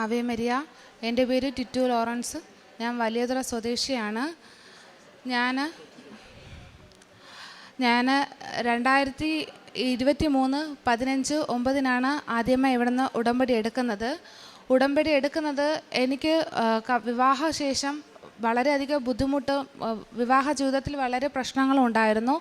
Ave Maria. എന്റെ പേര് Tittu Lawrence. ഞാൻ വലിയതുറ സ്വദേശിയാണ്. ഞാൻ ഞാൻ രണ്ടായിരത്തി ഇരുപത്തി മൂന്ന് പതിനഞ്ച് ഒമ്പതിനാണ് ആദ്യമായി ഇവിടുന്ന് ഉടമ്പടി എടുക്കുന്നത്. ഉടമ്പടി എടുക്കുന്നത് എനിക്ക് വിവാഹശേഷം വളരെയധികം ബുദ്ധിമുട്ടും വിവാഹ ജീവിതത്തിൽ വളരെ പ്രശ്നങ്ങളും ഉണ്ടായിരുന്നു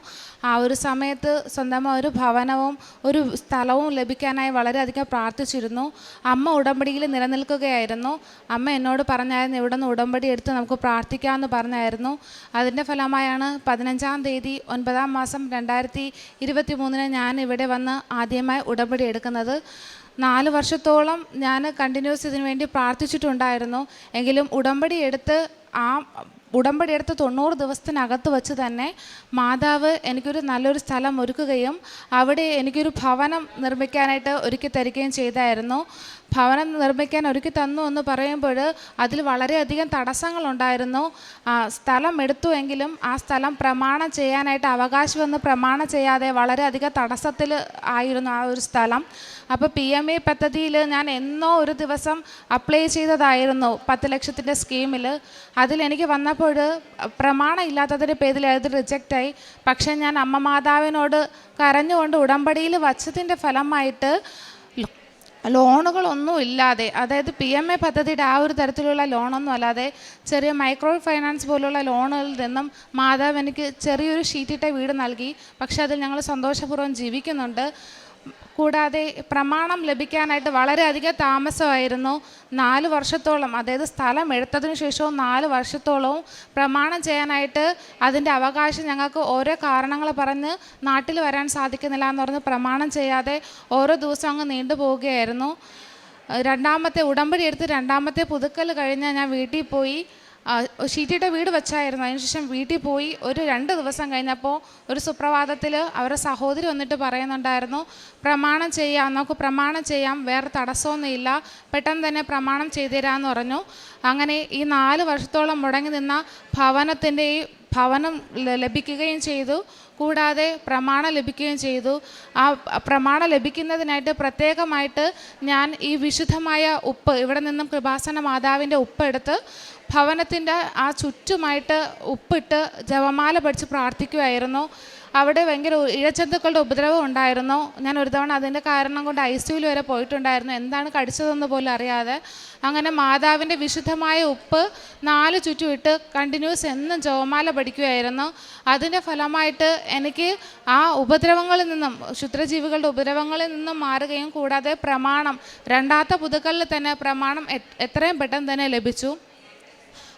ആ ഒരു സമയത്ത് സ്വന്തമായി ഒരു ഭവനവും ഒരു സ്ഥലവും ലഭിക്കാനായി വളരെയധികം പ്രാർത്ഥിച്ചിരുന്നു. അമ്മ ഉടമ്പടിയിൽ നിലനിൽക്കുകയായിരുന്നു. അമ്മ എന്നോട് പറഞ്ഞായിരുന്നു ഇവിടെ നിന്ന് ഉടമ്പടി എടുത്ത് നമുക്ക് പ്രാർത്ഥിക്കാമെന്ന് പറഞ്ഞായിരുന്നു. അതിന്റെ ഫലമായാണ് പതിനഞ്ചാം തീയതി ഒൻപതാം മാസം രണ്ടായിരത്തി ഇരുപത്തി മൂന്നിന് ഞാൻ ഇവിടെ വന്ന് ആദ്യമായി ഉടമ്പടി എടുക്കുന്നത്. നാല് വർഷത്തോളം ഞാൻ കണ്ടിന്യൂസ് ഇതിനു വേണ്ടി പ്രാർത്ഥിച്ചിട്ടുണ്ടായിരുന്നു. എങ്കിലും ഉടമ്പടി എടുത്ത് ആ ഉടമ്പടി എടുത്ത് തൊണ്ണൂറ് ദിവസത്തിനകത്ത് വെച്ച് തന്നെ മാതാവ് എനിക്കൊരു നല്ലൊരു സ്ഥലം ഒരുക്കുകയും അവിടെ എനിക്കൊരു ഭവനം നിർമ്മിക്കാനായിട്ട് ഒരുക്കി തരികയും ചെയ്തായിരുന്നു. ഭവനം നിർമ്മിക്കാൻ ഒരുക്കി തന്നു എന്ന് പറയുമ്പോൾ അതിൽ വളരെയധികം തടസ്സങ്ങളുണ്ടായിരുന്നു. സ്ഥലം എടുത്തുവെങ്കിലും ആ സ്ഥലം പ്രമാണം ചെയ്യാനായിട്ട് അവകാശമെന്ന് പ്രമാണം ചെയ്യാതെ വളരെയധികം തടസ്സത്തിൽ ആയിരുന്നു ആ ഒരു സ്ഥലം. അപ്പോൾ പി എം എ പദ്ധതിയിൽ ഞാൻ എന്നോ ഒരു ദിവസം അപ്ലൈ ചെയ്തതായിരുന്നു പത്ത് ലക്ഷത്തിന്റെ സ്കീമിൽ. അതിലെനിക്ക് വന്നപ്പോൾ പ്രമാണം ഇല്ലാത്തതിന്റെ പേരിൽ അത് റിജക്റ്റായി. പക്ഷേ ഞാൻ അമ്മ മാതാവിനോട് കരഞ്ഞുകൊണ്ട് ഉടമ്പടിയിൽ വച്ചതിന്റെ ഫലമായിട്ട് ലോണുകളൊന്നും ഇല്ലാതെ അതായത് പി എം എ പദ്ധതിയുടെ ആ ഒരു തരത്തിലുള്ള ലോണൊന്നും അല്ലാതെ ചെറിയ മൈക്രോ ഫൈനാൻസ് പോലുള്ള ലോണുകളിൽ നിന്നും മാതാവ് എനിക്ക് ചെറിയൊരു ഷീറ്റിട്ട വീട് നൽകി പക്ഷേ അതിൽ ഞങ്ങൾ സന്തോഷപൂർവം ജീവിക്കുന്നുണ്ട്. കൂടാതെ പ്രമാണം ലഭിക്കാനായിട്ട് വളരെയധികം താമസമായിരുന്നു. നാല് വർഷത്തോളം അതായത് സ്ഥലം എടുത്തതിന് ശേഷവും നാല് വർഷത്തോളവും പ്രമാണം ചെയ്യാനായിട്ട് അതിന്റെ അവകാശം ഞങ്ങൾക്ക് ഓരോ കാരണങ്ങൾ പറഞ്ഞ് നാട്ടിൽ വരാൻ സാധിക്കുന്നില്ല എന്ന് പറഞ്ഞ് പ്രമാണം ചെയ്യാതെ ഓരോ ദിവസവും അങ്ങ് നീണ്ടു പോവുകയായിരുന്നു. രണ്ടാമത്തെ ഉടമ്പടി എടുത്ത് രണ്ടാമത്തെ പുതുക്കൽ കഴിഞ്ഞ് ഞാൻ വീട്ടിൽ പോയി. ആ, ഷീറ്റിട്ട വീട് വെച്ചായിരുന്നു. അതിനുശേഷം വീട്ടിൽ പോയി ഒരു രണ്ട് ദിവസം കഴിഞ്ഞപ്പോൾ ഒരു സുപ്രഭാതത്തിൽ അവരുടെ സഹോദരി വന്നിട്ട് പറയുന്നുണ്ടായിരുന്നു പ്രമാണം ചെയ്യാം നമുക്ക് പ്രമാണം ചെയ്യാം വേറെ തടസ്സമൊന്നുമില്ല പെട്ടെന്ന് തന്നെ പ്രമാണം ചെയ്തുതരാമെന്ന് പറഞ്ഞു. അങ്ങനെ ഈ നാല് വർഷത്തോളം മുടങ്ങി നിന്ന ഭവനത്തിന്റെ ഈ ഭവനം ലഭിക്കുകയും ചെയ്തു. കൂടാതെ പ്രമാണം ലഭിക്കുകയും ചെയ്തു. ആ പ്രമാണം ലഭിക്കുന്നതിനായിട്ട് പ്രത്യേകമായിട്ട് ഞാൻ ഈ വിശുദ്ധമായ ഉപ്പ് ഇവിടെ നിന്നും കൃപാസന മാതാവിന്റെ ഉപ്പ് എടുത്ത് ഭവനത്തിന്റെ ആ ചുറ്റുമായിട്ട് ഉപ്പിട്ട് ജപമാല പഠിച്ച് പ്രാർത്ഥിക്കുമായിരുന്നു അവിടെ ഭയങ്കര ഇഴജന്തുക്കളുടെ ഉപദ്രവം ഉണ്ടായിരുന്നു. ഞാൻ ഒരു തവണ അതിന്റെ കാരണം കൊണ്ട് ഐ സിയുൽ വരെ പോയിട്ടുണ്ടായിരുന്നു. എന്താണ് കടിച്ചതെന്ന് പോലും അറിയാതെ. അങ്ങനെ മാതാവിന്റെ വിശുദ്ധമായ ഉപ്പ് നാല് ചുറ്റും ഇട്ട് കണ്ടിന്യൂസ് എന്നും ജോമാല പഠിക്കുമായിരുന്നു അതിന്റെ ഫലമായിട്ട് എനിക്ക് ആ ഉപദ്രവങ്ങളിൽ നിന്നും ക്ഷുദ്രജീവികളുടെ ഉപദ്രവങ്ങളിൽ നിന്നും മാറുകയും കൂടാതെ പ്രമാണം രണ്ടാമത്തെ പുതുക്കളിൽ തന്നെ പ്രമാണം എത്രയും പെട്ടെന്ന് തന്നെ ലഭിച്ചു.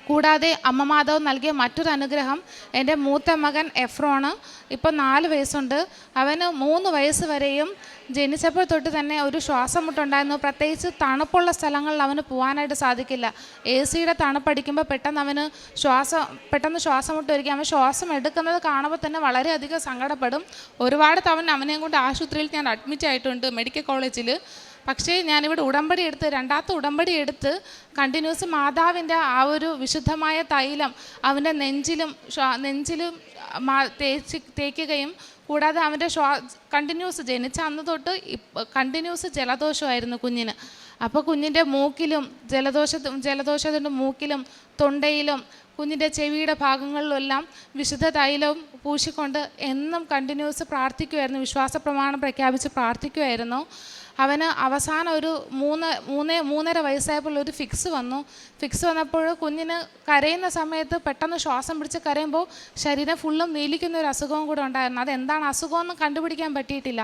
കൂടാതെ അമ്മ മാധവ് നൽകിയ മറ്റൊരു അനുഗ്രഹം എന്റെ മൂത്ത മകൻ എഫ്രോണ്. ഇപ്പോൾ നാല് വയസ്സുണ്ട്. അവന് മൂന്ന് വയസ്സ് വരെയും ജനിച്ചപ്പോൾ തൊട്ട് തന്നെ ഒരു ശ്വാസം മുട്ടുണ്ടായിരുന്നു പ്രത്യേകിച്ച് തണുപ്പുള്ള സ്ഥലങ്ങളിൽ അവന് പോകാനായിട്ട് സാധിക്കില്ല. എ സിയുടെ തണുപ്പടിക്കുമ്പോൾ പെട്ടെന്ന് അവന് ശ്വാസം പെട്ടെന്ന് ശ്വാസം മുട്ട് വരിക അവൻ ശ്വാസം എടുക്കുന്നത് കാണുമ്പോൾ തന്നെ വളരെയധികം സങ്കടപ്പെടും. ഒരുപാട് തവണ അവനെയും കൊണ്ട് ആശുപത്രിയിൽ ഞാൻ അഡ്മിറ്റ് ആയിട്ടുണ്ട്. മെഡിക്കൽ കോളേജിൽ പക്ഷേ ഞാനിവിടെ ഉടമ്പടി എടുത്ത് രണ്ടാമത്തെ ഉടമ്പടി എടുത്ത് കണ്ടിന്യൂസ് മാതാവിന്റെ ആ ഒരു വിശുദ്ധമായ തൈലം അവന്റെ നെഞ്ചിലും നെഞ്ചിലും തേച്ച് തേക്കുകയും കൂടാതെ അവന്റെ ശ്വാ കണ്ടിന്യൂസ് ജനിച്ച അന്ന് തൊട്ട് കണ്ടിന്യൂസ് ജലദോഷമായിരുന്നു കുഞ്ഞിന്. അപ്പോൾ കുഞ്ഞിന്റെ മൂക്കിലും ജലദോഷ ജലദോഷത്തിന്റെ മൂക്കിലും തൊണ്ടയിലും കുഞ്ഞിന്റെ ചെവിയുടെ ഭാഗങ്ങളിലെല്ലാം വിശുദ്ധ തൈലവും പൂശിക്കൊണ്ട് എന്നും കണ്ടിന്യൂസ് പ്രാർത്ഥിക്കുമായിരുന്നു വിശ്വാസ പ്രമാണം പ്രഖ്യാപിച്ച് പ്രാർത്ഥിക്കുമായിരുന്നു അവന് അവസാനം ഒരു മൂന്ന് മൂന്ന് മൂന്നര വയസ്സായപ്പോൾ ഒരു ഫിക്സ് വന്നു. ഫിക്സ് വന്നപ്പോൾ കുഞ്ഞിന് കരയുന്ന സമയത്ത് പെട്ടെന്ന് ശ്വാസം പിടിച്ച് കരയുമ്പോൾ ശരീരം ഫുള്ളും നീലിക്കുന്ന ഒരു അസുഖവും കൂടെ ഉണ്ടായിരുന്നു. അതെന്താണ് അസുഖമെന്ന് കണ്ടുപിടിക്കാൻ പറ്റിയിട്ടില്ല.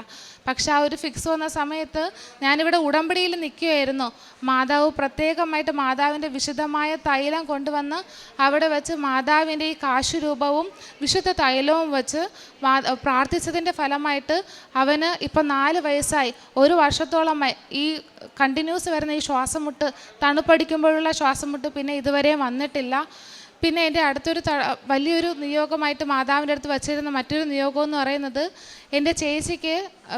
പക്ഷെ ആ ഒരു ഫിക്സ് വന്ന സമയത്ത് ഞാനിവിടെ ഉടമ്പടിയിൽ നിൽക്കുകയായിരുന്നു. മാതാവ് പ്രത്യേകമായിട്ട് മാതാവിന്റെ വിശുദ്ധമായ തൈലം കൊണ്ടുവന്ന് അവിടെ വെച്ച് മാതാവിന്റെ ഈ കാശുരൂപവും വിശുദ്ധ തൈലവും വെച്ച് പ്രാർത്ഥിച്ചതിന്റെ ഫലമായിട്ട് അവന് ഇപ്പം നാല് വയസ്സായി. ഒരു വർഷത്തോളമായി ഈ കണ്ടിന്യൂസ് വരുന്ന ഈ ശ്വാസം മുട്ട് തണുപ്പടിക്കുമ്പോഴുള്ള ശ്വാസം മുട്ട് പിന്നെ ഇതുവരെ വന്നിട്ടില്ല. പിന്നെ എന്റെ അടുത്തൊരു വലിയൊരു നിയോഗമായിട്ട് മാതാവിന്റെ അടുത്ത് വച്ചിരുന്ന മറ്റൊരു നിയോഗം എന്ന് പറയുന്നത് എന്റെ ചേച്ചിക്ക്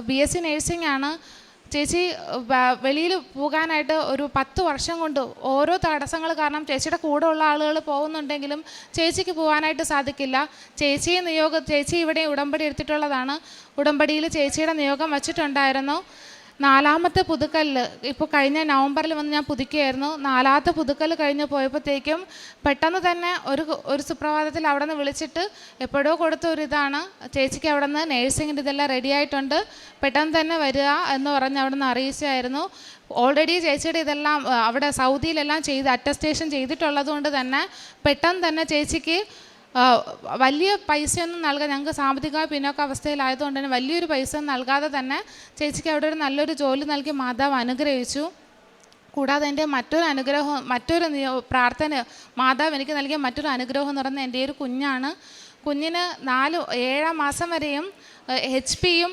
ബി എസ് സി നേഴ്സിംഗ് ആണ്. ചേച്ചി വെളിയിൽ പോകാനായിട്ട് ഒരു പത്ത് വർഷം കൊണ്ട് ഓരോ തടസ്സങ്ങൾ കാരണം ചേച്ചിയുടെ കൂടെ ഉള്ള ആളുകൾ പോകുന്നുണ്ടെങ്കിലും ചേച്ചിക്ക് പോകാനായിട്ട് സാധിക്കില്ല. ചേച്ചിയെ നിയോഗം ചേച്ചി ഇവിടെ ഉടമ്പടി എടുത്തിട്ടുള്ളതാണ്. ഉടമ്പടിയിൽ ചേച്ചിയുടെ നിയോഗം വച്ചിട്ടുണ്ടായിരുന്നു. നാലാമത്തെ പുതുക്കല്ല്. ഇപ്പോൾ കഴിഞ്ഞ നവംബറിൽ വന്ന് ഞാൻ പുതുക്കിയായിരുന്നു. നാലാമത്തെ പുതുക്കൽ കഴിഞ്ഞ് പോയപ്പോഴത്തേക്കും പെട്ടെന്ന് തന്നെ ഒരു ഒരു സുപ്രഭാതത്തിൽ അവിടെ നിന്ന് വിളിച്ചിട്ട് എപ്പോഴോ കൊടുത്ത ഒരു ഇതാണ്. ചേച്ചിക്ക് അവിടെ നിന്ന് നേഴ്സിങ്ങിന്റെ ഇതെല്ലാം റെഡി ആയിട്ടുണ്ട്. പെട്ടെന്ന് തന്നെ വരിക എന്ന് പറഞ്ഞ് അവിടെ നിന്ന് അറിയിച്ചായിരുന്നു ഓൾറെഡി ചേച്ചിയുടെ ഇതെല്ലാം അവിടെ സൗദിയിലെല്ലാം ചെയ്ത് അറ്റസ്റ്റേഷൻ ചെയ്തിട്ടുള്ളത് കൊണ്ട് തന്നെ പെട്ടെന്ന് തന്നെ ചേച്ചിക്ക് വലിയ പൈസയൊന്നും നൽകാൻ ഞങ്ങൾക്ക് സാമ്പത്തികമായി പിന്നോക്ക അവസ്ഥയിലായതുകൊണ്ട് തന്നെ വലിയൊരു പൈസ നൽകാതെ തന്നെ ചേച്ചിക്ക് അവിടെ ഒരു നല്ലൊരു ജോലി നൽകി മാതാവ് അനുഗ്രഹിച്ചു. കൂടാതെ എന്റെ മറ്റൊരു അനുഗ്രഹം മറ്റൊരു പ്രാർത്ഥന മാതാവ് എനിക്ക് നൽകിയ മറ്റൊരു അനുഗ്രഹം എന്ന് പറയുന്നത് എന്റെ ഒരു കുഞ്ഞാണ്. കുഞ്ഞിന് നാല് ഏഴാം മാസം വരെയും എച്ച് പിയും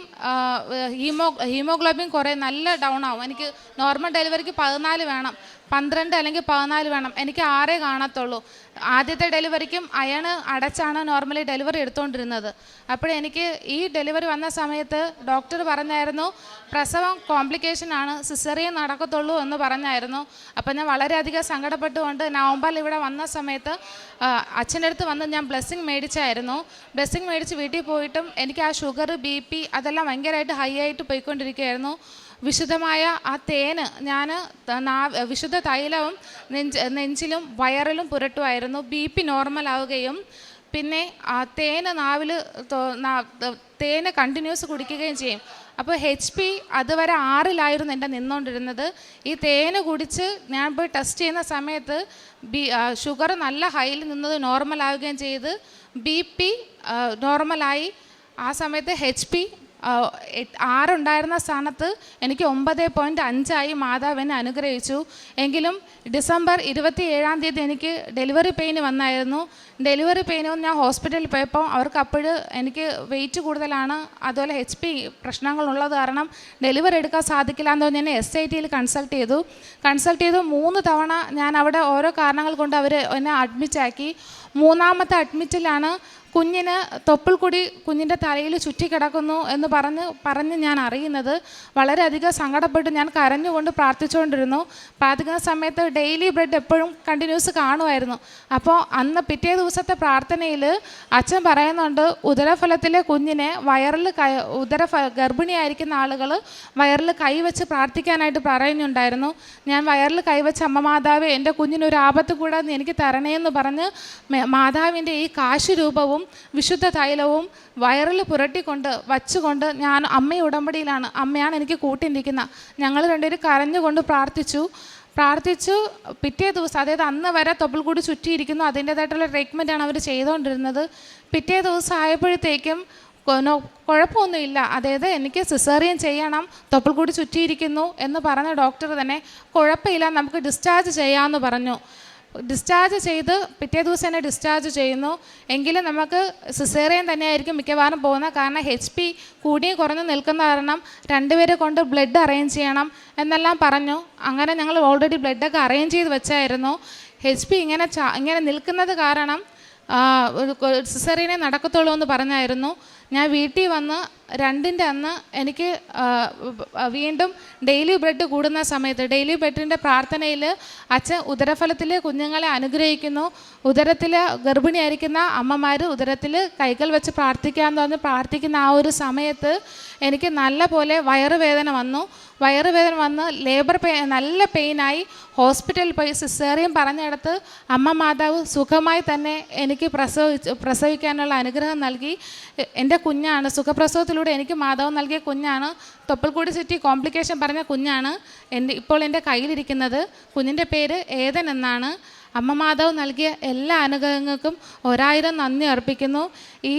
ഹീമോ ഹീമോഗ്ലോബിൻ കുറേ നല്ല ഡൗൺ ആവും. എനിക്ക് നോർമൽ ഡെലിവറിക്ക് പതിനാല് വേണം. പന്ത്രണ്ട് അല്ലെങ്കിൽ പതിനാല് വേണം. എനിക്ക് ആറേ കാണത്തുള്ളൂ. ആദ്യത്തെ ഡെലിവറിക്കും അയണ് അടച്ചാണ് നോർമലി ഡെലിവറി എടുത്തുകൊണ്ടിരുന്നത് അപ്പോഴെനിക്ക് ഈ ഡെലിവറി വന്ന സമയത്ത് ഡോക്ടർ പറഞ്ഞായിരുന്നു പ്രസവം കോംപ്ലിക്കേഷൻ ആണ്. സിസറിയൻ നടക്കത്തുള്ളൂ എന്ന് പറഞ്ഞായിരുന്നു. അപ്പോൾ ഞാൻ വളരെയധികം സങ്കടപ്പെട്ടുകൊണ്ട് നവംബറിൽ ഇവിടെ വന്ന സമയത്ത് അച്ഛന്റെ അടുത്ത് വന്ന് ഞാൻ ബ്ലെസ്സിങ് മേടിച്ചായിരുന്നു. ബ്ലെസ്സിങ് മേടിച്ച് വീട്ടിൽ പോയിട്ടും എനിക്ക് ആ ഷുഗർ ബി പി അതെല്ലാം ഭയങ്കരമായിട്ട് ഹൈ ആയിട്ട് പോയിക്കൊണ്ടിരിക്കുകയായിരുന്നു. വിശുദ്ധമായ ആ തേന് ഞാൻ വിശുദ്ധ തൈലവും നെഞ്ച് നെഞ്ചിലും വയറിലും പുരട്ടുമായിരുന്നു. ബി പി നോർമൽ ആവുകയും പിന്നെ ആ തേന് നാവിൽ തേന് കണ്ടിന്യൂസ് കുടിക്കുകയും ചെയ്യും. അപ്പോൾ എച്ച് പി അതുവരെ ആറിലായിരുന്നു എന്റെ നിന്നുകൊണ്ടിരുന്നത് ഈ തേന് കുടിച്ച് ഞാൻ പോയി ടെസ്റ്റ് ചെയ്യുന്ന സമയത്ത് ബി ഷുഗർ നല്ല ഹൈയിൽ നിന്നത് നോർമൽ ആവുകയും ചെയ്ത്. ബി പി നോർമലായി ആ സമയത്ത് എച്ച് പി ആറുണ്ടായിരുന്ന സ്ഥാനത്ത് എനിക്ക് ഒമ്പത് പോയിന്റ് അഞ്ചായി മാതാവ് എന്നെ അനുഗ്രഹിച്ചു. എങ്കിലും ഡിസംബർ ഇരുപത്തി ഏഴാം തീയതി എനിക്ക് ഡെലിവറി പെയിന് വന്നായിരുന്നു. ഡെലിവറി പെയിനും ഞാൻ ഹോസ്പിറ്റലിൽ പോയപ്പോൾ അവർക്ക് അപ്പോഴ് എനിക്ക് വെയിറ്റ് കൂടുതലാണ്. അതുപോലെ എച്ച് പി പ്രശ്നങ്ങളുള്ളത് കാരണം ഡെലിവറി എടുക്കാൻ സാധിക്കില്ല എന്ന് എന്നെ എസ് ഐ ടിയിൽ കൺസൾട്ട് ചെയ്തു. കൺസൾട്ട് ചെയ്തു. മൂന്ന് തവണ ഞാൻ അവിടെ ഓരോ കാരണങ്ങൾ കൊണ്ട് അവർ എന്നെ അഡ്മിറ്റാക്കി മൂന്നാമത്തെ അഡ്മിറ്റിലാണ് കുഞ്ഞിന് കൂടി കുഞ്ഞിന്റെ തലയിൽ ചുറ്റിക്കിടക്കുന്നു എന്ന് പറഞ്ഞ് പറഞ്ഞ് ഞാൻ അറിയുന്നത് വളരെയധികം സങ്കടപ്പെട്ട് ഞാൻ കരഞ്ഞുകൊണ്ട് പ്രാർത്ഥിച്ചുകൊണ്ടിരുന്നു. പ്രാർത്ഥിക്കുന്ന സമയത്ത് ഡെയിലി ബ്രെഡ് എപ്പോഴും കണ്ടിന്യൂസ് കാണുമായിരുന്നു. അപ്പോൾ അന്ന് പിറ്റേ ദിവസത്തെ പ്രാർത്ഥനയിൽ അച്ഛൻ പറയുന്നുണ്ട് ഉദരഫലത്തിലെ കുഞ്ഞിനെ വയറിൽ കൈ ഉദരഫ ഗർഭിണിയായിരിക്കുന്ന ആളുകൾ വയറിൽ കൈവച്ച് പ്രാർത്ഥിക്കാനായിട്ട് പറയുന്നുണ്ടായിരുന്നു. ഞാൻ വയറിൽ കൈവച്ച് അമ്മ മാതാവ് എന്റെ കുഞ്ഞിനൊരു ആപത്ത് കൂടാതെ എനിക്ക് തരണേ എന്ന് പറഞ്ഞ് മാതാവിന്റെ ഈ കാശ് രൂപവും വിശുദ്ധ തൈലവും വയറിൽ പുരട്ടിക്കൊണ്ട് വച്ചുകൊണ്ട് ഞാൻ അമ്മ ഉടമ്പടിയിലാണ്. അമ്മയാണ് എനിക്ക് കൂട്ടിയിരിക്കുന്നത് ഞങ്ങൾ രണ്ടുപേരും കരഞ്ഞുകൊണ്ട് പ്രാർത്ഥിച്ചു. പ്രാർത്ഥിച്ചു. പിറ്റേ ദിവസം അതായത് അന്ന് വരെ തൊപ്പിൾക്കൂടി ചുറ്റിയിരിക്കുന്നു. അതിന്റേതായിട്ടുള്ള ട്രീറ്റ്മെന്റാണ് അവർ ചെയ്തുകൊണ്ടിരുന്നത്. പിറ്റേ ദിവസം ആയപ്പോഴത്തേക്കും കുഴപ്പമൊന്നുമില്ല. അതായത് എനിക്ക് സിസേറിയൻ ചെയ്യണം തൊപ്പിൾക്കൂടി ചുറ്റിയിരിക്കുന്നു എന്ന് പറഞ്ഞ ഡോക്ടർ തന്നെ കുഴപ്പമില്ല നമുക്ക് ഡിസ്ചാർജ് ചെയ്യാമെന്ന് പറഞ്ഞു. ഡിസ്ചാർജ് ചെയ്ത് പിറ്റേ ദിവസം തന്നെ ഡിസ്ചാർജ് ചെയ്യുന്നു. എങ്കിലും നമുക്ക് സിസേറിയൻ തന്നെയായിരിക്കും മിക്കവാറും പോകുന്നത്. കാരണം എച്ച് പി കൂടിയും കുറഞ്ഞു നിൽക്കുന്ന കാരണം രണ്ടുപേരെ കൊണ്ട് ബ്ലഡ് അറേഞ്ച് ചെയ്യണം എന്നെല്ലാം പറഞ്ഞു. അങ്ങനെ ഞങ്ങൾ ഓൾറെഡി ബ്ലഡൊക്കെ അറേഞ്ച് ചെയ്ത് വെച്ചായിരുന്നു. എച്ച് പി ഇങ്ങനെ ഇങ്ങനെ നിൽക്കുന്നത് കാരണം സിസേറിയനെ നടക്കത്തുള്ളൂ എന്ന് പറഞ്ഞായിരുന്നു. ഞാൻ വീട്ടിൽ വന്ന് രണ്ടിന്റെ അന്ന് എനിക്ക് വീണ്ടും ഡെയിലി ബ്രെഡ് കൂടുന്ന സമയത്ത് ഡെയിലി ബ്രെഡിന്റെ പ്രാർത്ഥനയിൽ അച്ഛൻ ഉദരഫലത്തിൽ കുഞ്ഞുങ്ങളെ അനുഗ്രഹിക്കുന്നു. ഉദരത്തിൽ ഗർഭിണിയായിരിക്കുന്ന അമ്മമാർ ഉദരത്തിൽ കൈകൾ വെച്ച് പ്രാർത്ഥിക്കാമെന്ന് പറഞ്ഞ് പ്രാർത്ഥിക്കുന്ന ആ ഒരു സമയത്ത് എനിക്ക് നല്ല പോലെ വയറുവേദന വന്നു. വയറുവേദന വന്ന് ലേബർ പെയിൻ നല്ല പെയിനായി ഹോസ്പിറ്റലിൽ പോയി സിസേറിയൻ പറഞ്ഞിടത്ത് അമ്മ മാതാവ് സുഖമായി തന്നെ എനിക്ക് പ്രസവിച്ച് പ്രസവിക്കാനുള്ള അനുഗ്രഹം നൽകി. എന്റെ കുഞ്ഞാണ് സുഖപ്രസവത്തിലൂടെ എനിക്ക് മാധവൻ നൽകിയ കുഞ്ഞാണ്. തൊപ്പൽക്കൂടി സിറ്റി കോംപ്ലിക്കേഷൻ പറഞ്ഞ കുഞ്ഞാണ്. എന്റെ ഇപ്പോൾ എന്റെ കയ്യിലിരിക്കുന്നത്. കുഞ്ഞിന്റെ പേര് ഏതൻ എന്നാണ്. അമ്മ മാതാവ് നൽകിയ എല്ലാ അനുഗ്രഹങ്ങൾക്കും ഒരായിരം നന്ദി അർപ്പിക്കുന്നു. ഈ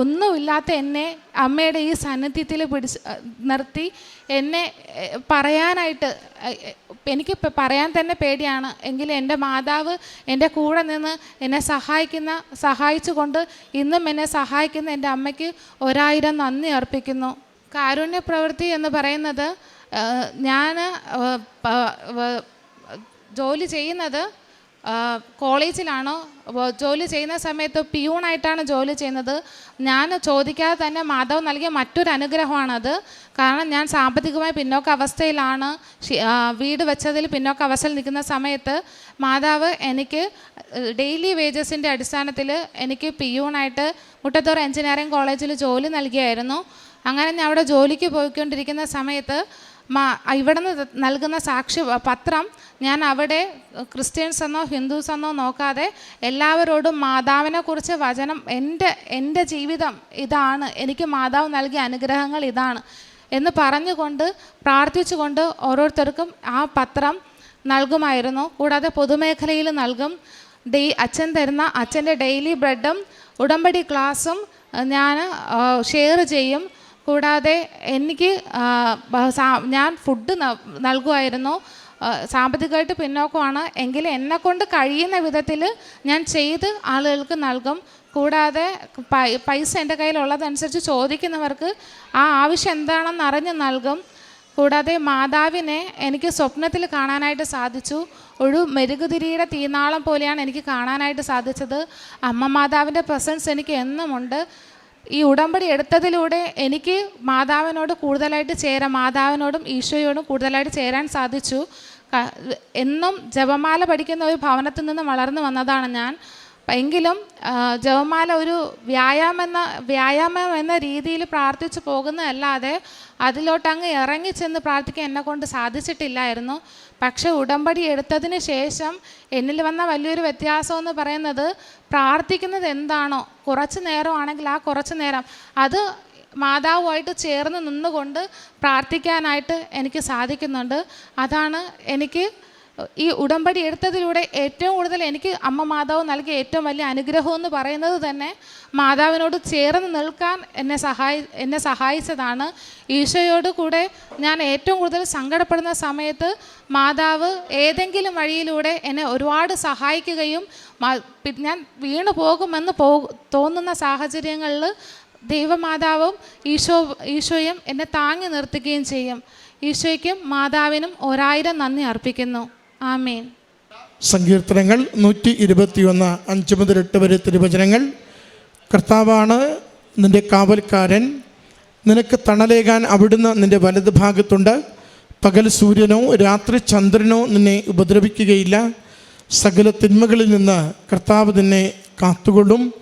ഒന്നുമില്ലാത്ത എന്നെ അമ്മയുടെ ഈ സാന്നിധ്യത്തിൽ പിടിച്ച് നിർത്തി. എന്നെ പറയാനായിട്ട് എനിക്ക് പറയാൻ തന്നെ പേടിയാണ്. എങ്കിലും എന്റെ മാതാവ് എന്റെ കൂടെ നിന്ന് എന്നെ സഹായിക്കുന്ന സഹായിച്ചുകൊണ്ട് ഇന്നും എന്നെ സഹായിക്കുന്ന എന്റെ അമ്മയ്ക്ക് ഒരായിരം നന്ദി അർപ്പിക്കുന്നു. കാരുണ്യ പ്രവൃത്തി എന്ന് പറയുന്നത് ഞാൻ ജോലി ചെയ്യുന്നത് കോളേജിലാണോ ജോലി ചെയ്യുന്ന സമയത്ത് പിയൂണായിട്ടാണ് ജോലി ചെയ്യുന്നത്? ഞാൻ ചോദിക്കാതെ തന്നെ മാധവ് നൽകിയ മറ്റൊരു അനുഗ്രഹമാണത്. കാരണം ഞാൻ സാമ്പത്തികമായി പിന്നോക്ക അവസ്ഥയിലാണ്. വീട് വെച്ചതിൽ പിന്നോക്ക അവസ്ഥയിൽ നിൽക്കുന്ന സമയത്ത് മാതാവ് എനിക്ക് ഡെയിലി വേജസിന്റെ അടിസ്ഥാനത്തിൽ എനിക്ക് പിയൂണായിട്ട് മുട്ടത്തൂർ എഞ്ചിനീയറിംഗ് കോളേജിൽ ജോലി നൽകിയായിരുന്നു. അങ്ങനെ ഞാൻ അവിടെ ജോലിക്ക് പോയിക്കൊണ്ടിരിക്കുന്ന സമയത്ത് മാ ഇവിടുന്ന് നൽകുന്ന സാക്ഷി പത്രം ഞാൻ അവിടെ ക്രിസ്ത്യൻസ് എന്നോ ഹിന്ദുസ് എന്നോ നോക്കാതെ എല്ലാവരോടും മാതാവിനെ കുറിച്ച് വചനം എന്റെ എന്റെ ജീവിതം ഇതാണ് എനിക്ക് മാതാവ് നൽകിയ അനുഗ്രഹങ്ങൾ ഇതാണ് എന്ന് പറഞ്ഞുകൊണ്ട് പ്രാർത്ഥിച്ചുകൊണ്ട് ഓരോരുത്തർക്കും ആ പത്രം നൽകുമായിരുന്നു. കൂടാതെ പൊതുമേഖലയിൽ നൽകും. ഡേ അച്ഛൻ തരുന്ന അച്ഛന്റെ ഡെയിലി ബ്രെഡും ഉടമ്പടി ക്ലാസ്സും ഞാൻ ഷെയർ ചെയ്യും. കൂടാതെ എനിക്ക് ഞാൻ ഫുഡ് നൽകുമായിരുന്നു. സാമ്പത്തികമായിട്ട് പിന്നോക്കമാണ്. എങ്കിലും എന്നെക്കൊണ്ട് കഴിയുന്ന വിധത്തിൽ ഞാൻ ചെയ്ത് ആളുകൾക്ക് നൽകും. കൂടാതെ പൈസ എന്റെ കയ്യിലുള്ളതനുസരിച്ച് ചോദിക്കുന്നവർക്ക് ആ ആവശ്യം എന്താണെന്ന് അറിഞ്ഞ് നൽകും. കൂടാതെ മാതാവിനെ എനിക്ക് സ്വപ്നത്തിൽ കാണാനായിട്ട് സാധിച്ചു. ഒരു മെരുകുതിരിയുടെ തീനാളം പോലെയാണ് എനിക്ക് കാണാനായിട്ട് സാധിച്ചത്. അമ്മ മാതാവിന്റെ പ്രസൻസ് എനിക്ക് എന്നുമുണ്ട്. ഈ ഉടമ്പടി എടുത്തതിലൂടെ എനിക്ക് മാതാവിനോട് കൂടുതലായിട്ട് ചേരാൻ മാതാവിനോടും ഈശോയോടും കൂടുതലായിട്ട് ചേരാൻ സാധിച്ചു. എന്നും ജപമാല പഠിക്കുന്ന ഒരു ഭവനത്തിൽ നിന്ന് വളർന്നു വന്നതാണ് ഞാൻ. എങ്കിലും ജവമാല ഒരു വ്യായാമം എന്ന വ്യായാമം എന്ന രീതിയിൽ പ്രാർത്ഥിച്ചു പോകുന്നതല്ലാതെ അതിലോട്ടങ്ങ് ഇറങ്ങിച്ചെന്ന് പ്രാർത്ഥിക്കാൻ എന്നെ കൊണ്ട് സാധിച്ചിട്ടില്ലായിരുന്നു. പക്ഷേ ഉടമ്പടി എടുത്തതിന് ശേഷം എന്നിൽ വന്ന വലിയൊരു വ്യത്യാസം എന്ന് പറയുന്നത് പ്രാർത്ഥിക്കുന്നത് എന്താണോ കുറച്ച് നേരമാണെങ്കിൽ ആ കുറച്ച് നേരം അത് മാതാവുമായിട്ട് ചേർന്ന് നിന്നുകൊണ്ട് പ്രാർത്ഥിക്കാനായിട്ട് എനിക്ക് സാധിക്കുന്നുണ്ട്. അതാണ് എനിക്ക് ഈ ഉടമ്പടി എടുത്തതിലൂടെ ഏറ്റവും കൂടുതൽ എനിക്ക് അമ്മ മാതാവ് നൽകിയ ഏറ്റവും വലിയ അനുഗ്രഹം എന്ന് പറയുന്നത് തന്നെ മാതാവിനോട് ചേർന്ന് നിൽക്കാൻ എന്നെ സഹായി എന്നെ സഹായിച്ചതാണ്. ഈശോയോട് കൂടെ ഞാൻ ഏറ്റവും കൂടുതൽ സങ്കടപ്പെടുന്ന സമയത്ത് മാതാവ് ഏതെങ്കിലും വഴിയിലൂടെ എന്നെ ഒരുപാട് സഹായിക്കുകയും ഞാൻ വീണു പോകുമെന്ന് പോ തോന്നുന്ന സാഹചര്യങ്ങളിൽ ദൈവമാതാവും ഈശോ ഈശോയും എന്നെ താങ്ങി നിർത്തുകയും ചെയ്യും. ഈശോയ്ക്കും മാതാവിനും ഒരായിരം നന്ദി അർപ്പിക്കുന്നു. ആമേൻ. സങ്കീർത്തനങ്ങൾ നൂറ്റി ഇരുപത്തിയൊന്ന് അഞ്ച് മുതൽ എട്ട് വരെ തിരുവചനങ്ങൾ. കർത്താവാണ് നിന്റെ കാവൽക്കാരൻ. നിനക്ക് തണലേകാൻ അവിടുന്ന് നിന്റെ വലത് ഭാഗത്തുണ്ട്. പകൽ സൂര്യനോ രാത്രി ചന്ദ്രനോ നിന്നെ ഉപദ്രവിക്കുകയില്ല. സകല തിന്മകളിൽ നിന്ന് കർത്താവ് നിന്നെ കാത്തുകൊള്ളും.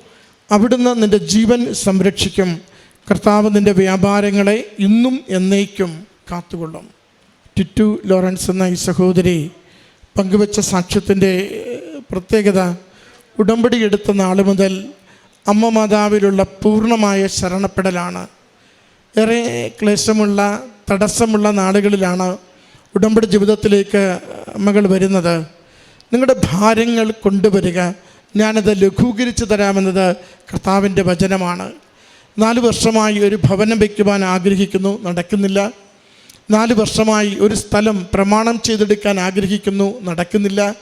അവിടുന്ന് നിന്റെ ജീവൻ സംരക്ഷിക്കും. കർത്താവ് നിന്റെ വ്യാപാരങ്ങളെ ഇന്നും എന്നേക്കും കാത്തുകൊള്ളും. ടിറ്റു ലോറൻസ് എന്ന ഈ സഹോദരി പങ്കുവച്ച സാക്ഷ്യത്തിന്റെ പ്രത്യേകത ഉടമ്പടി എടുത്ത നാൾ മുതൽ അമ്മ മാതാവിലുള്ള പൂർണമായ ശരണപ്പെടലാണ്. ഏറെ ക്ലേശമുള്ള തടസ്സമുള്ള നാടുകളിലാണ് ഉടമ്പടി ജീവിതത്തിലേക്ക് മകൾ വരുന്നത്. നിങ്ങളുടെ ഭാരങ്ങൾ കൊണ്ടുവരിക. ഞാനത് ലഘൂകരിച്ച് തരാമെന്നത് കർത്താവിന്റെ വചനമാണ്. നാല് വർഷമായി ഒരു ഭവനം വയ്ക്കുവാൻ ആഗ്രഹിക്കുന്നു. നടക്കുന്നില്ല. നാല് വർഷമായി ഒരു സ്ഥലം പ്രമാണം ചെയ്തെടുക്കാൻ ആഗ്രഹിക്കുന്നു നടക്കുന്നില്ല.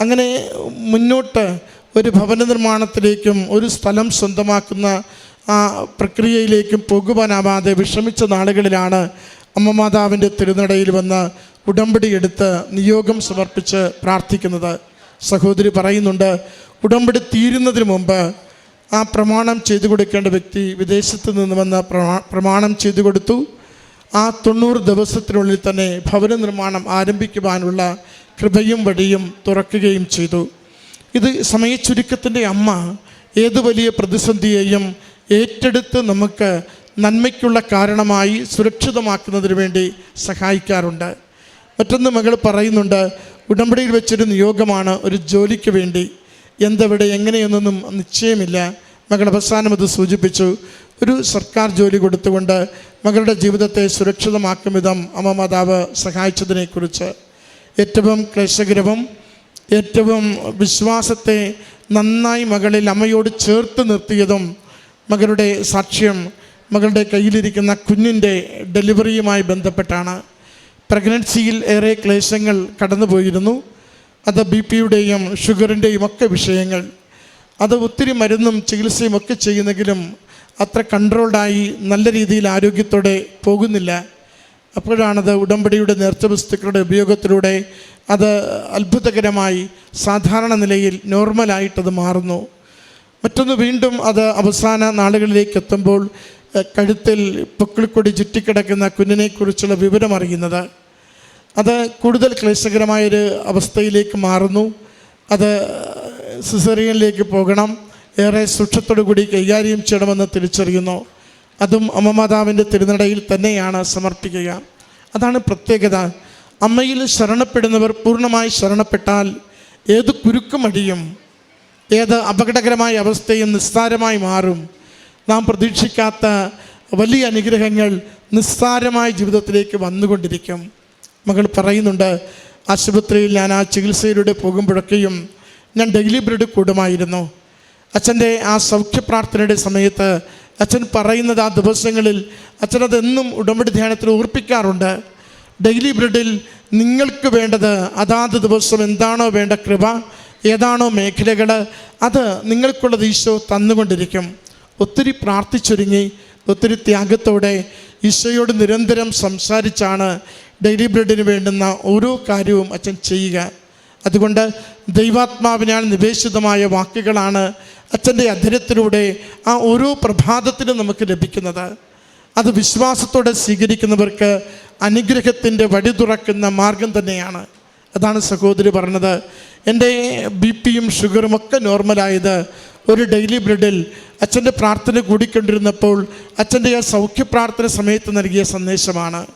അങ്ങനെ മുന്നോട്ട് ഒരു ഭവന നിർമ്മാണത്തിലേക്കും ഒരു സ്ഥലം സ്വന്തമാക്കുന്ന ആ പ്രക്രിയയിലേക്കും പോകുവാനാവാതെ വിഷമിച്ച നാളുകളിലാണ് അമ്മ മാതാവിന്റെ തിരുനടയിൽ വന്ന് ഉടമ്പടി എടുത്ത് നിയോഗം സമർപ്പിച്ച് പ്രാർത്ഥിക്കുന്നത്. സഹോദരി പറയുന്നുണ്ട് ഉടമ്പടി തീരുന്നതിന് മുമ്പ് ആ പ്രമാണം ചെയ്തു കൊടുക്കേണ്ട വ്യക്തി വിദേശത്ത് നിന്ന് വന്ന് പ്രമാ- പ്രമാണം ചെയ്തു കൊടുത്തു. ആ തൊണ്ണൂറ് ദിവസത്തിനുള്ളിൽ തന്നെ ഭവന നിർമ്മാണം ആരംഭിക്കുവാനുള്ള കൃപയും വടിയും തുറക്കുകയും ചെയ്തു. ഇത് സമയച്ചുരുക്കത്തിന്റെ അമ്മ ഏത് വലിയ പ്രതിസന്ധിയെയും ഏറ്റെടുത്ത് നമുക്ക് നന്മയ്ക്കുള്ള കാരണമായി സുരക്ഷിതമാക്കുന്നതിന് വേണ്ടി സഹായിക്കാറുണ്ട്. മറ്റൊന്ന് മകൾ പറയുന്നുണ്ട് ഉടമ്പടിയിൽ വെച്ചൊരു നിയോഗമാണ് ഒരു ജോലിക്ക് വേണ്ടി. എന്തെവിടെ എങ്ങനെയൊന്നും നിശ്ചയമില്ല. മകൾ അവസാനം അത് സൂചിപ്പിച്ചു ഒരു സർക്കാർ ജോലി കൊടുത്തുകൊണ്ട് മകളുടെ ജീവിതത്തെ സുരക്ഷിതമാക്കും വിധം അമ്മ മാതാവ് സഹായിച്ചതിനെക്കുറിച്ച് ഏറ്റവും ക്ലേശകരവും ഏറ്റവും വിശ്വാസത്തെ നന്നായി മകളിൽ അമ്മയോട് ചേർത്ത് നിർത്തിയതും മകളുടെ സാക്ഷ്യം മകളുടെ കയ്യിലിരിക്കുന്ന കുഞ്ഞിന്റെ ഡെലിവറിയുമായി ബന്ധപ്പെട്ടാണ്. പ്രഗ്നൻസിയിൽ ഏറെ ക്ലേശങ്ങൾ കടന്നുപോയിരുന്നു. അത് ബി പിയുടെയും ഷുഗറിന്റെയും ഒക്കെ വിഷയങ്ങൾ. അത് ഒത്തിരി മരുന്നും ചികിത്സയും ഒക്കെ ചെയ്യുന്നെങ്കിലും അത്ര കൺട്രോൾഡായി നല്ല രീതിയിൽ ആരോഗ്യത്തോടെ പോകുന്നില്ല. അപ്പോഴാണത് ഉടമ്പടിയുടെ നേർച്ച വസ്തുക്കളുടെ ഉപയോഗത്തിലൂടെ അത് അത്ഭുതകരമായി സാധാരണ നിലയിൽ നോർമലായിട്ടത് മാറുന്നു. മറ്റൊന്ന് വീണ്ടും അത് അവസാന നാളുകളിലേക്ക് എത്തുമ്പോൾ കഴുത്തിൽ പൊക്കിളിക്കൊടി ചുറ്റിക്കിടക്കുന്ന കുഞ്ഞിനെക്കുറിച്ചുള്ള വിവരം അറിയുന്നത്. അത് കൂടുതൽ ക്ലേശകരമായൊരു അവസ്ഥയിലേക്ക് മാറുന്നു. അത് സിസറിയനിലേക്ക് പോകണം. ഏറെ കൂടി കൈകാര്യം ചെയ്യണമെന്ന് തിരിച്ചറിയുന്നു. അതും അമ്മമാതാവിന്റെ തിരുനടയിൽ തന്നെയാണ് സമർപ്പിക്കുക. അതാണ് പ്രത്യേകത. അമ്മയിൽ ശരണപ്പെടുന്നവർ പൂർണമായി ശരണപ്പെട്ടാൽ ഏത് കുരുക്കുമടിയും ഏത് അപകടകരമായ അവസ്ഥയും നിസ്സാരമായി മാറും. നാം പ്രതീക്ഷിക്കാത്ത വലിയ അനുഗ്രഹങ്ങൾ നിസ്സാരമായ ജീവിതത്തിലേക്ക് വന്നുകൊണ്ടിരിക്കും. മകൾ പറയുന്നുണ്ട് ആശുപത്രിയിൽ ഞാൻ ആ ചികിത്സയിലൂടെ പോകുമ്പോഴൊക്കെയും ഞാൻ ഡെയിലി ബ്രഡ് കൂടുമായിരുന്നു. അച്ഛന്റെ ആ സൗഖ്യപ്രാർത്ഥനയുടെ സമയത്ത് അച്ഛൻ പറയുന്നത് ആ ദിവസങ്ങളിൽ അച്ഛനത് എന്നും ഉടമ്പടി ധ്യാനത്തിൽ ഓർപ്പിക്കാറുണ്ട്. ഡെയിലി ബ്രെഡിൽ നിങ്ങൾക്ക് വേണ്ടത് അതാത് ദിവസം എന്താണോ വേണ്ട കൃപ ഏതാണോ മേഖലകൾ അത് നിങ്ങൾക്കുള്ളത് ഈശോ തന്നുകൊണ്ടിരിക്കും. ഒത്തിരി പ്രാർത്ഥിച്ചൊരുങ്ങി ഒത്തിരി ത്യാഗത്തോടെ ഈശോയോട് നിരന്തരം സംസാരിച്ചാണ് ഡെയിലി ബ്രെഡിന് വേണ്ടുന്ന ഓരോ കാര്യവും അച്ഛൻ ചെയ്യുക. അതുകൊണ്ട് ദൈവാത്മാവിനാൽ നിവേശിതമായ വാക്കുകളാണ് അച്ഛന്റെ അധരത്തിലൂടെ ആ ഓരോ പ്രഭാതത്തിലും നമുക്ക് ലഭിക്കുന്നത്. അത് വിശ്വാസത്തോടെ സ്വീകരിക്കുന്നവർക്ക് അനുഗ്രഹത്തിന്റെ വഴി തുറക്കുന്ന മാർഗം തന്നെയാണ്. അതാണ് സഹോദരി പറഞ്ഞത്. എന്റെ ബി പിയും ഷുഗറും ഒക്കെ നോർമലായത് ഒരു ഡെയിലി ബ്രെഡിൽ അച്ഛന്റെ പ്രാർത്ഥന കൂടിക്കൊണ്ടിരുന്നപ്പോൾ അച്ഛന്റെ ആ സൗഖ്യ പ്രാർത്ഥന സമയത്ത് നൽകിയ സന്ദേശമാണ്.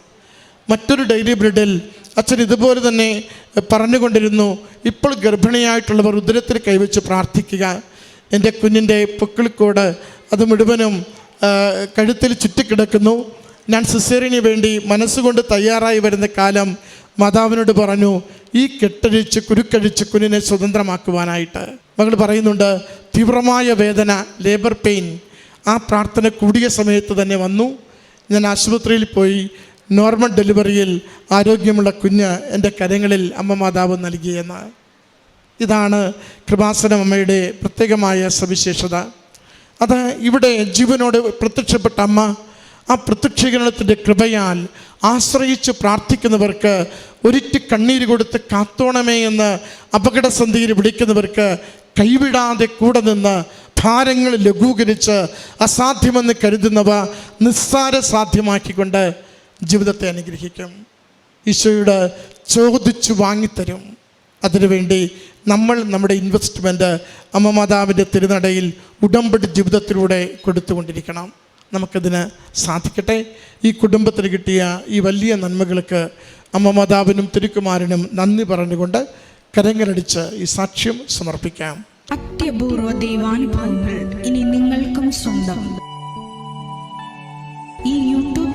മറ്റൊരു ഡെയിലി ബ്രെഡിൽ അച്ഛൻ ഇതുപോലെ തന്നെ പറഞ്ഞുകൊണ്ടിരുന്നു. ഇപ്പോൾ ഗർഭിണിയായിട്ടുള്ളവർ ഉദരത്തിൽ കൈവച്ച് പ്രാർത്ഥിക്കുക. എന്റെ കുഞ്ഞിന്റെ പൊക്കിളിക്കോട് അത് മുഴുവനും കഴുത്തിൽ ചുറ്റിക്കിടക്കുന്നു. ഞാൻ സിസേറിന് വേണ്ടി മനസ്സുകൊണ്ട് തയ്യാറായി വരുന്ന കാലം മാതാവിനോട് പറഞ്ഞു ഈ കെട്ടഴിച്ച് കുരുക്കഴിച്ച് കുഞ്ഞിനെ സ്വതന്ത്രമാക്കുവാനായിട്ട്. മകൾ പറയുന്നുണ്ട് തീവ്രമായ വേദന ലേബർ പെയിൻ ആ പ്രാർത്ഥന കൂടിയ സമയത്ത് തന്നെ വന്നു. ഞാൻ ആശുപത്രിയിൽ പോയി നോർമൽ ഡെലിവറിയിൽ ആരോഗ്യമുള്ള കുഞ്ഞ് എന്റെ കരങ്ങളിൽ അമ്മ മാതാവ് നൽകിയെന്ന് ഇതാണ് കൃപാസന അമ്മയുടെ പ്രത്യേകമായ സവിശേഷത. അത് ഇവിടെ ജീവനോട് പ്രത്യക്ഷപ്പെട്ട അമ്മ ആ പ്രത്യക്ഷീകരണത്തിന്റെ കൃപയാൽ ആശ്രയിച്ച് പ്രാർത്ഥിക്കുന്നവർക്ക് ഒരിറ്റ് കണ്ണീര് കൊടുത്ത് കാത്തോണമേ എന്ന് അപകടസന്ധിയിൽ വിളിക്കുന്നവർക്ക് കൈവിടാതെ കൂടെ നിന്ന് ഭാരങ്ങൾ ലഘൂകരിച്ച് അസാധ്യമെന്ന് കരുതുന്നവ നിസ്സാര സാധ്യമാക്കിക്കൊണ്ട് ജീവിതത്തെ അനുഗ്രഹിക്കും. ഈശോയോട് ചോദിച്ചു വാങ്ങിത്തരും. അതിനുവേണ്ടി നമ്മൾ നമ്മുടെ ഇൻവെസ്റ്റ്മെന്റ് അമ്മ മാതാവിന്റെ തിരുനടയിൽ ഉടമ്പടി ജീവിതത്തിലൂടെ കൊടുത്തുകൊണ്ടിരിക്കണം. നമുക്കതിന് സാധിക്കട്ടെ. ഈ കുടുംബത്തിന് കിട്ടിയ ഈ വലിയ നന്മകൾക്ക് അമ്മ മാതാവിനും തിരുക്കുമാരനും നന്ദി പറഞ്ഞുകൊണ്ട് കരങ്ങളടിച്ച് ഈ സാക്ഷ്യം സമർപ്പിക്കാം. അത്യപൂർവ ദൈവാനുഭവങ്ങൾ ഇനി നിങ്ങൾക്കും സ്വന്തം. ഈ